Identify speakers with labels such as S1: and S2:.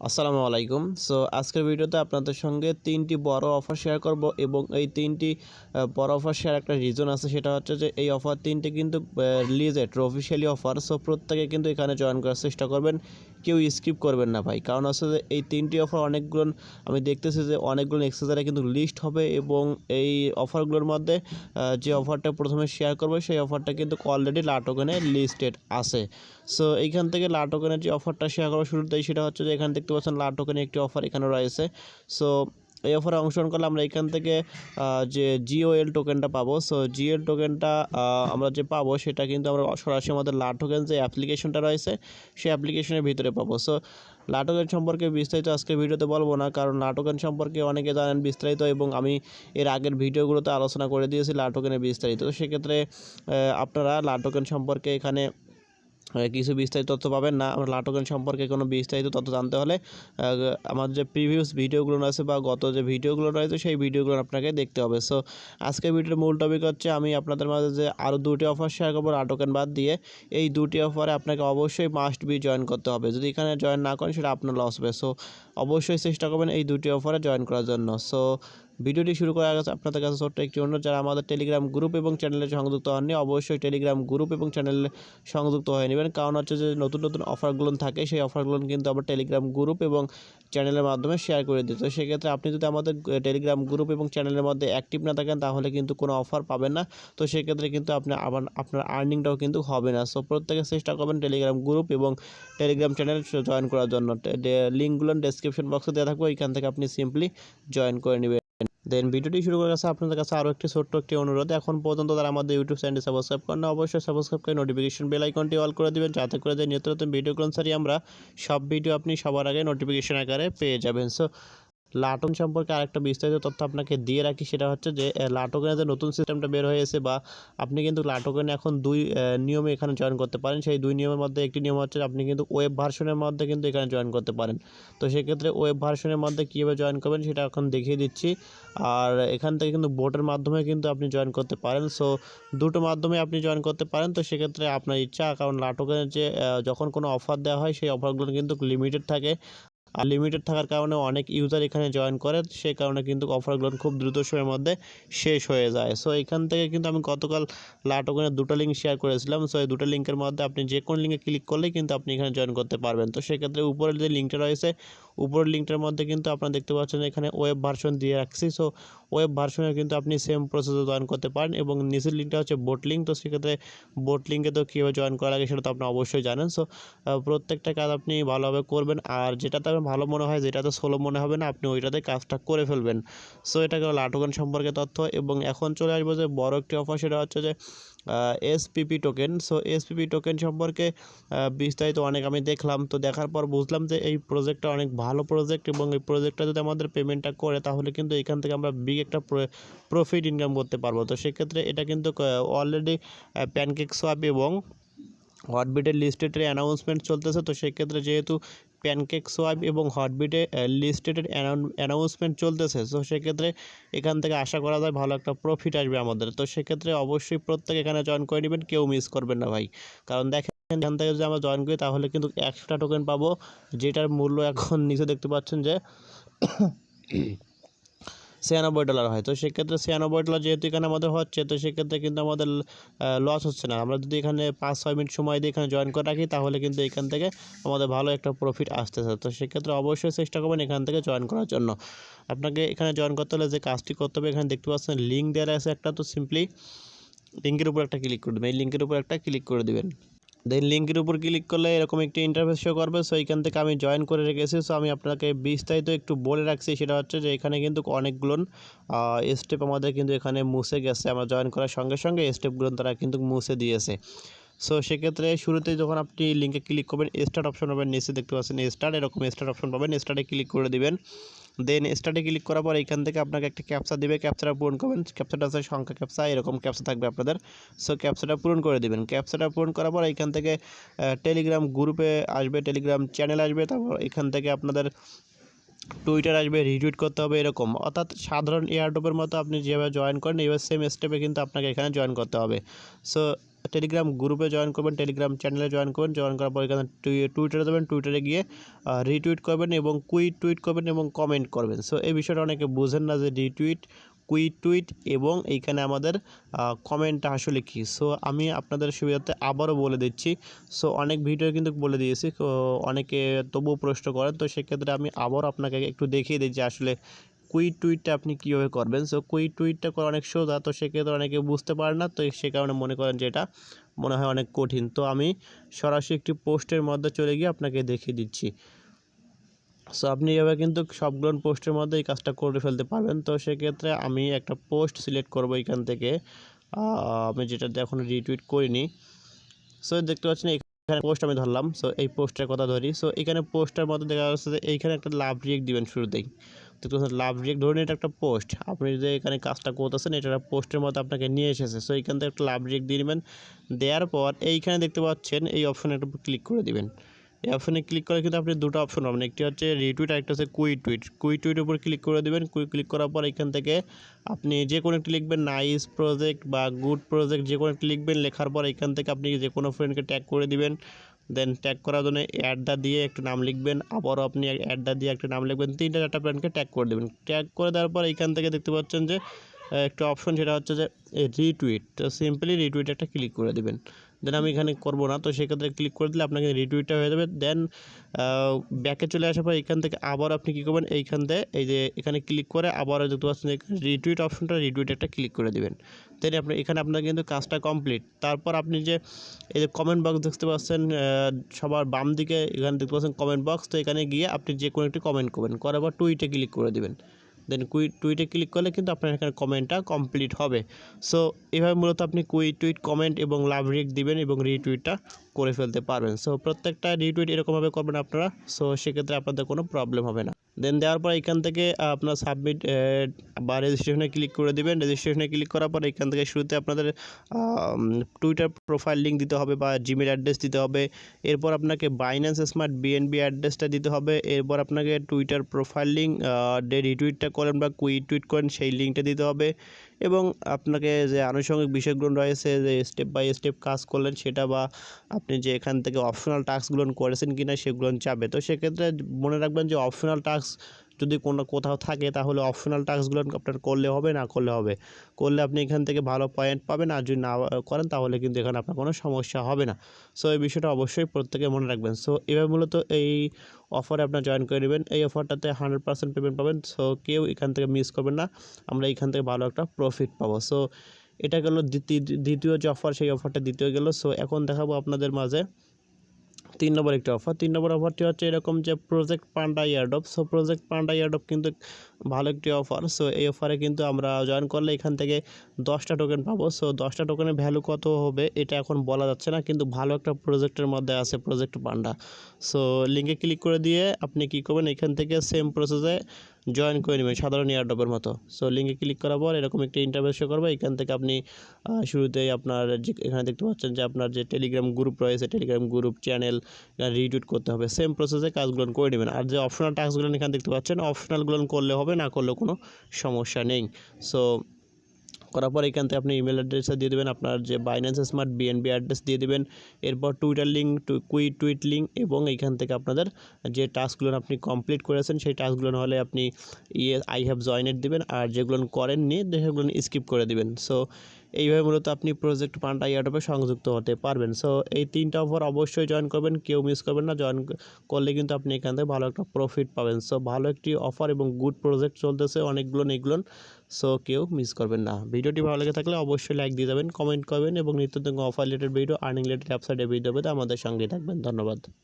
S1: আসসালামু আলাইকুম। সো আজকের ভিডিওতে আপনাদের সঙ্গে তিনটি বড় অফার শেয়ার করব এবং এই তিনটি বড় অফার শেয়ার একটা রিজন আছে, সেটা হচ্ছে যে এই অফার তিনটি কিন্তু রিলিজেড অফিসিয়ালি অফার সো প্রত্যেকে কিন্তু এখানে জয়েন করার চেষ্টা করবেন। কেউ স্কিপ করবেন না ভাই। কারণ আসলে এই তিনটি অফার অনেকগুলো, আমি দেখতেছি যে অনেকগুলো এক্সেসারে কিন্তু লিস্ট হবে এবং এই অফারগুলোর মধ্যে যে অফারটা প্রথমে শেয়ার করবে, সেই অফারটা কিন্তু অলরেডি লাটোকেনে লিস্টেড আছে। সো এইখান থেকে লাটোকেনের যে অফারটা শেয়ার করা শুরুতেই, সেটা হচ্ছে যে এখানে দেখতে পাচ্ছেন লাটোকেনে একটি অফার এখানে রয়েছে। সো এই অফারে অংশগ্রহণ করলে আমরা এখান থেকে যে জিওএল টোকেনটা পাবো। সো জিওএল টোকেনটা আমরা যে পাবো সেটা কিন্তু আমরা সরাসরি আমাদের লাটোকেন যে অ্যাপ্লিকেশনটা রয়েছে, সেই অ্যাপ্লিকেশনের ভিতরে পাবো। সো লাটোকেন সম্পর্কে বিস্তারিত আজকে ভিডিওতে বলব না, কারণ লাটোকেন সম্পর্কে অনেকে জানেন বিস্তারিত এবং আমি এর আগের ভিডিওগুলোতে আলোচনা করে দিয়েছি লাটোকেনের বিস্তারিত। সেক্ষেত্রে আপনারা লাটোকেন সম্পর্কে এখানে কিছু বিস্তারিত তথ্য পাবেন না। আমরা লাটোকেন সম্পর্কে কোনো বিস্তারিত তথ্য জানতে হলে আমার যে প্রিভিয়াস ভিডিওগুলো রয়েছে বা গত যে ভিডিওগুলো রয়েছে, সেই ভিডিওগুলো আপনাকে দেখতে হবে। সো আজকের ভিডিওর মূল টপিক হচ্ছে, আমি আপনাদের মাঝে যে আরও দুটি অফার শেয়ার করব লাটোকেন বাদ দিয়ে। এই দুটি অফারে আপনাকে অবশ্যই মাস্ট বি জয়েন করতে হবে। যদি এখানে জয়েন না করেন, সেটা আপনার লস হবে। সো অবশ্যই চেষ্টা করবেন এই দুটি অফারে জয়েন করার জন্য। সো ভিডিওটি শুরু করার আগে আপনাদের কাছে ছোট্ট একটি অনুরোধ, যারা আমাদের টেলিগ্রাম গ্রুপ এবং চ্যানেলে সংযুক্ত হননি, অবশ্যই টেলিগ্রাম গ্রুপ এবং চ্যানেলে সংযুক্ত হয়ে নেবেন। কারণ হচ্ছে যে নতুন নতুন অফারগুলো থাকে, সেই অফারগুলো কিন্তু আবার টেলিগ্রাম গ্রুপ এবং চ্যানেলের মাধ্যমে শেয়ার করে দিতে তো সেক্ষেত্রে আপনি যদি আমাদের টেলিগ্রাম গ্রুপ এবং চ্যানেলের মধ্যে অ্যাক্টিভ না থাকেন, তাহলে কিন্তু কোনো অফার পাবেন না। তো সেক্ষেত্রে কিন্তু আপনি আবার আপনার আর্নিংটাও কিন্তু হবে না। সো প্রত্যেকে চেষ্টা করবেন টেলিগ্রাম গ্রুপ এবং টেলিগ্রাম চ্যানেল জয়েন করার জন্য। লিঙ্কগুলো ডেসক্রিপশন বক্সে দেওয়া থাকবে, ওইখান থেকে আপনি সিম্পলি জয়েন করে নেবেন। দেন ভিডিওটি শুরু করার কাছে আপনাদের কাছে আরও একটি ছোট্ট একটি অনুরোধ। এখন পর্যন্ত তারা আমাদের ইউটিউব চ্যানেলটি সাবস্ক্রাইব করেন অবশ্যই সাবস্ক্রাইব করে নোটিফিকেশন বেল আইকনটি অল করে দেবেন, যাতে করে যে নিত্য নতুন ভিডিও সারি আমরা সব ভিডিও আপনি সবার আগে নোটিফিকেশন আকারে পেয়ে যাবেন। সো লাটন সম্পর্কে আরেকটা বিস্তারিত তথ্য আপনাকে দিয়ে রাখি সেটা হচ্ছে যে আহ, লাটকেনের যে নতুন সিস্টেমটা বের হয়েছে বা আপনি কিন্তু লাটকেন এখন দুই নিয়মে এখানে জয়েন করতে পারেন। সেই দুই নিয়মের মধ্যে একটি নিয়ম হচ্ছে আপনি কিন্তু ওয়েব ভার্সনের মধ্যে কিন্তু এখানে জয়েন করতে পারেন। তো সেক্ষেত্রে ওয়েব ভার্সনের মধ্যে কীভাবে জয়েন করবেন সেটা এখন দেখিয়ে দিচ্ছি। আর এখান থেকে কিন্তু বোটের মাধ্যমে কিন্তু আপনি জয়েন করতে পারেন। সো দুটো মাধ্যমে আপনি জয়েন করতে পারেন। তো সেক্ষেত্রে আপনার ইচ্ছা কারণ নাটকের যে যখন কোনো অফার দেওয়া হয় সেই অফারগুলো কিন্তু লিমিটেড থাকে। আর লিমিটেড থাকার কারণে অনেক ইউজার এখানে জয়েন করে সেই কারণে কিন্তু অফারগুলো খুব দ্রুত সময়ের মধ্যে শেষ হয়ে যায়। সো এখান থেকে কিন্তু আমি গতকাল লাটোকনের দুটো লিঙ্ক শেয়ার করেছিলাম। সো এই দুটো লিঙ্কের মধ্যে আপনি যে কোনো লিঙ্কে ক্লিক করলেই কিন্তু আপনি এখানে জয়েন করতে পারবেন। তো সেক্ষেত্রে উপরের যে লিঙ্কটা রয়েছে উপরের লিঙ্কটার মধ্যে কিন্তু আপনারা দেখতে পাচ্ছেন এখানে ওয়েব ভার্সন দিয়ে রাখছি। সো ওয়েব ভার্সনে কিন্তু আপনি সেম প্রসেসে জয়েন করতে পারেন এবং নিচের লিঙ্কটা হচ্ছে বোট লিঙ্ক তো সেক্ষেত্রে বোট লিঙ্কে তো কীভাবে জয়েন করা লাগে সেটা তো আপনি অবশ্যই জানেন। সো প্রত্যেকটা কাজ আপনি ভালোভাবে করবেন আর যেটাতে আপনার ভালো মনে হয় যেটাতে সোলো মনে হবে না, আপনি ওইটাতে কাজটা করে ফেলবেন। সো এটা গেল লাটোকেন সম্পর্কে তথ্য এবং এখন চলে আসব যে বড় একটি অফার সেটা হচ্ছে যে SPP token so SPP token সম্পর্কে বিস্তারিত অনেক আমি দেখলাম। তো দেখার পর বুঝলাম যে এই প্রজেক্টটা অনেক ভালো প্রজেক্ট এবং এই প্রজেক্টটা যদি আমাদের পেমেন্টটা করে, তাহলে কিন্তু এখান থেকে আমরা বিগ একটা প্রফিট ইনকাম করতে পারব। তো সেক্ষেত্রে এটা কিন্তু অলরেডি প্যানকেক সোয়াপ এবং হটবিটের লিস্টেডের অ্যানাউন্সমেন্ট চলতেছে, তো সেক্ষেত্রে যেহেতু প্যানকেক সোয়াইপ এবং হটবিটে লিস্টেডের অ্যানাউন্সমেন্ট চলতেছে, তো সেক্ষেত্রে এখান থেকে আশা করা যায় ভালো একটা প্রফিট আসবে আমাদের। তো সেক্ষেত্রে অবশ্যই প্রত্যেক এখানে জয়েন করে নেবেন, কেউ মিস করবেন না ভাই। কারণ দেখেন, এখান থেকে যদি আমরা জয়েন করি, তাহলে কিন্তু একশোটা টোকেন পাবো, যেটার মূল্য এখন নিচে দেখতে পাচ্ছেন যে ছিয়ানব্বই ডলার হয়। তো সেক্ষেত্রে ছিয়ানব্বই ডলার যেহেতু এখানে আমাদের হচ্ছে, তো সেক্ষেত্রে কিন্তু আমাদের লস হচ্ছে না। আমরা যদি এখানে পাঁচ ছয় মিনিট সময় দিয়ে এখানে জয়েন করে রাখি, তাহলে কিন্তু এখান থেকে আমাদের ভালো একটা প্রফিট আসতেছে। তো সেক্ষেত্রে অবশ্যই চেষ্টা করবেন এখান থেকে জয়েন করার জন্য। আপনাকে এখানে জয়েন করতে হলে যে কাজটি করতে হবে, এখানে দেখতে পাচ্ছেন লিঙ্ক দেওয়া আছে একটা। তো সিম্পলি লিঙ্কের উপর একটা ক্লিক করে দেবেন। এই লিঙ্কের উপর একটা ক্লিক করে দেবেন। দেন লিঙ্কের উপর ক্লিক করলে এরকম একটি ইন্টারফেস শো করবে। সো এইখান থেকে আমি জয়েন করে রেখেছি। সো আমি আপনাকে বিস্তারিত একটু বলে রাখছি। সেটা হচ্ছে যে এখানে কিন্তু অনেকগুলো স্টেপ আমাদের কিন্তু এখানে মুছে গেছে। আমরা জয়েন করার সঙ্গে সঙ্গে স্টেপগুলো তারা কিন্তু মুছে দিয়েছে। সো সেক্ষেত্রে শুরুতে যখন আপনি লিঙ্কে ক্লিক করবেন স্টার্ট অপশন পাবেন। নিচে দেখতে পাচ্ছেন স্টার্ট এরকম স্টার্ট অপশন পাবেন। স্টার্টে ক্লিক করে দিবেন। দেন স্টার্টে ক্লিক করার পর এখান থেকে আপনাকে একটা ক্যাপচা দেবে। ক্যাপচাটা পূরণ করবেন। ক্যাপচাটা আছে সংখ্যা ক্যাপচা এরকম ক্যাপচা থাকবে আপনাদের। সো ক্যাপচাটা পূরণ করে দিবেন। ক্যাপচাটা পূরণ করার পর এখান থেকে টেলিগ্রাম গ্রুপে আসবে। টেলিগ্রাম চ্যানেল আসবে। তারপর এখান থেকে আপনাদের টুইটার আসবে। রিটুইট করতে হবে এরকম। অর্থাৎ সাধারণ এয়ারড্রপের মতো আপনি যেভাবে জয়েন করেন, এইভাবে সেম স্টেপে কিন্তু আপনাকে এখানে জয়েন করতে হবে। সো টেলিগ্রাম গ্রুপে জয়েন করবেন, টেলিগ্রাম চ্যানেলে জয়েন করবেন জয়েন করার পর এখানে টুই- টুইটারে যাবেন টুইটারে গিয়ে রিটুইট করবেন এবং কুইট টুইট করবেন এবং কমেন্ট করবেন। সো এই বিষয়টা অনেকে বুঝেন না যে রিটুইট কুইট টুইট এবং এইখানে আমাদের কমেন্টটা আসলে কী। সো আমি আপনাদের সুবিধাতে আবারও বলে দিচ্ছি। সো অনেক ভিডিও কিন্তু বলে দিয়েছি। অনেকে তবুও প্রশ্ন করেন। তো সেক্ষেত্রে আমি আবারও আপনাকে একটু দেখিয়ে দিই যে আসলে কুইট টুইটটা আপনি কীভাবে করবেন? সো কুইট টুইটটা করা অনেক সোজা, তো সেক্ষেত্রে অনেকে বুঝতে পারেন না, তো সে কারণে মনে করেন যে এটা মনে হয় অনেক কঠিন। তো আমি সরাসরি একটি পোস্টের মধ্যে চলে গিয়ে আপনাকে দেখিয়ে দিচ্ছি। সো আপনি এভাবে কিন্তু সবগুলো পোস্টের মধ্যে এই কাজটা করে ফেলতে পারবেন। তো সেক্ষেত্রে আমি একটা পোস্ট সিলেক্ট করব এখান থেকে। আমি যেটা এখন রিটুইট করিনি। সো দেখতে পাচ্ছেন এখানে পোস্ট আমি ধরলাম। সো এই পোস্টের কথা ধরি। সো এখানে পোস্টের মধ্যে দেখা যাচ্ছে যে এইখানে একটা লাভ রিয়েক্ট দিবেন শুরুতেই। দেখতে পাচ্ছেন লাভ রিয়েক্ট ধরুন এটা একটা পোস্ট আপনি যে এখানে কাজটা করতেছেন, এটা একটা পোস্টের মধ্যে আপনাকে নিয়ে এসেছে। সো এইখান থেকে একটা লাভ রিয়েক্ট দিয়ে নেবেন। দেওয়ার পর এইখানে দেখতে পাচ্ছেন, এই অপশনে একটু ক্লিক করে দিবেন। এই অপশানে ক্লিক করে কিন্তু আপনি দুটো অপশন পাবেন। একটি হচ্ছে রিটুইট আর একটা হচ্ছে কুইট টুইট কুইট টুইটের উপর ক্লিক করে দেবেন। কুই ক্লিক করার পর এখান থেকে আপনি যে কোনো একটি লিখবেন নাইস প্রজেক্ট বা গুড প্রজেক্ট যে কোনো একটি লিখবেন। লেখার পর এখান থেকে আপনি যে কোনো ফ্রেন্ডকে ট্যাগ করে দিবেন। দেন ট্যাগ করার জন্য অ্যাডটা দিয়ে একটু নাম লিখবেন। আবারও আপনি অ্যাডটা দিয়ে একটা নাম লিখবেন। তিনটা চারটা প্ল্যানকে ট্যাগ করে দেবেন। ট্যাগ করে দেওয়ার পর এইখান থেকে দেখতে পাচ্ছেন যে একটা অপশন সেটা হচ্ছে যে রিটুইট তো সিম্পলি রিটুইট একটা ক্লিক করে দেবেন। দেন আমি এখানে করব না। তো সেক্ষেত্রে ক্লিক করে দিলে আপনাকে রিটুইটটা হয়ে যাবে। দেন ব্যাকে চলে আসার পর এখান থেকে আবার আপনি কী করবেন? এইখান থেকে এই যে এখানে ক্লিক করে আবার দেখতে পাচ্ছেন রিটুইট অপশনটা রিটুইট একটা ক্লিক করে দিবেন। দেন আপনি এখানে আপনার কিন্তু কাজটা কমপ্লিট তারপর আপনি যে এই যে কমেন্ট বক্স দেখতে পাচ্ছেন সবার বাম দিকে এখানে দেখতে পাচ্ছেন কমেন্ট বক্স তো এখানে গিয়ে আপনি যে কোনো একটি কমেন্ট করবেন। করার পর টুইটে ক্লিক করে দিবেন। দেন কুই টুইটে ক্লিক করলে কিন্তু আপনার এখানে কমেন্টটা কমপ্লিট হবে। সো এভাবে মূলত আপনি কুই টুইট কমেন্ট এবং লাভ রিক দিবেন এবং রিটুইটটা করে ফেলতে পারবেন। সো প্রত্যেকটা রিটুইট এরকমভাবে করবেন আপনারা। সো সেক্ষেত্রে আপনাদের কোনো প্রবলেম হবে না। দেন দেওয়ার পর এখান থেকে আপনার সাবমিট বা রেজিস্ট্রেশনে ক্লিক করে দেবেন। রেজিস্ট্রেশনে ক্লিক করার পর এখান থেকে শুরুতে আপনাদের টুইটার প্রোফাইল লিঙ্ক দিতে হবে বা জিমেল অ্যাড্রেস দিতে হবে। এরপর আপনাকে বাইন্যান্স স্মার্ট বিএনবি অ্যাড্রেসটা দিতে হবে। এরপর আপনাকে টুইটার প্রোফাইল লিঙ্ক ডে রিটুইটটা করেন বা কুইট টুইট করেন, সেই লিঙ্কটা দিতে হবে। এবং আপনাকে যে আনুষঙ্গিক বিষয়গুলো রয়েছে, যে স্টেপ বাই স্টেপ কাজ করলেন সেটা বা আপনি যে এখান থেকে অপশনাল টাস্কগুলো করেছেন কি না সেগুলো চাবে তো সেক্ষেত্রে মনে রাখবেন যে অপশনাল টাস্ক যদি কোনো কোথাও থাকে তাহলে অপশনাল টাস্কগুলো আপনার করলে হবে, না করলে হবে। করলে আপনি এখান থেকে ভালো পয়েন্ট পাবেন, আর যদি না করেন তাহলে কিন্তু এখানে আপনার কোনো সমস্যা হবে না। সো এই বিষয়টা অবশ্যই প্রত্যেকে মনে রাখবেন। সো এবার মূলত এই অফারে আপনার জয়েন করে নেবেন। এই অফারটাতে হান্ড্রেড পার্সেন্ট পেমেন্ট পাবেন। সো কেউ এখান থেকে মিস করবেন না। আমরা এখান থেকে ভালো একটা প্রফিট পাবো। সো এটা গেল দ্বিতীয় দ্বিতীয় যে অফার সেই অফারটা দ্বিতীয় গেল। সো এখন দেখাবো আপনাদের মাঝে তিন নম্বর একটি অফার তিন নম্বর অফারটি হচ্ছে এরকম যে project panda airdrop so project panda airdrop কিন্তু ভালো একটি অফার সো এই অফারে কিন্তু আমরা জয়েন করলে এখান থেকে দশটা টোকেন পাবো। সো দশটা টোকেনের ভ্যালু কত হবে এটা এখন বলা যাচ্ছে না, কিন্তু ভালো একটা প্রজেক্টের মধ্যে আছে প্রজেক্ট পান্ডা সো লিঙ্কে ক্লিক করে দিয়ে আপনি কি করবেন? এখান থেকে সেম প্রসেসে জয়েন করে নেবেন সাধারণ এয়ারডপের মতো। সো লিঙ্কে ক্লিক করার পর এরকম একটি ইন্টারভিউ শো করবে। এখান থেকে আপনি শুরুতে শুরুতেই আপনার যে, এখানে দেখতে পাচ্ছেন যে আপনার যে টেলিগ্রাম গ্রুপ রয়েছে টেলিগ্রাম গ্রুপ চ্যানেল রিটুইট করতে হবে। সেম প্রসেসে কাজগুলো করে নেবেন। আর যে অপশনাল টাস্কগুলো এখানে দেখতে পাচ্ছেন অপশনালগুলো করলে হবে, না করলে কোনো সমস্যা নেই। সো করার পর এখান থেকে আপনি ইমেল অ্যাড্রেসটা দিয়ে দেবেন, আপনার যে বাইন্যান্স স্মার্ট বিএনবি অ্যাড্রেস দিয়ে দেবেন, এরপর Twitter link quote tweet link এবং এইখান থেকে আপনাদের যে টাস্কগুলো আপনি কমপ্লিট করেছেন, সেই টাস্কগুলো হলে আপনি ইয়ে আই হ্যাভ জয়েনেট দেবেন, আর যেগুলো করেননি, সেগুলো স্কিপ করে দেবেন। সো এইভাবে মূলত আপনি প্রজেক্ট ফান্ড আইয়াটপে সংযুক্ত হতে পারবেন। সো এই তিনটা অফার অবশ্যই জয়েন করবেন, কেউ মিস করবেন না। জয়েন করলে কিন্তু আপনি এখান থেকে ভালো একটা প্রফিট পাবেন। সো ভালো একটি অফার এবং গুড প্রজেক্ট চলতেছে অনেকগুলো এগুলো সো কেউ মিস করবেন না। ভিডিওটি ভালো লেগে থাকলে অবশ্যই লাইক দিয়ে যাবেন কমেন্ট করবেন এবং নিত্য offer related video earning related অ্যাপসাইডে video পেতে আমাদের সঙ্গে থাকবেন। ধন্যবাদ।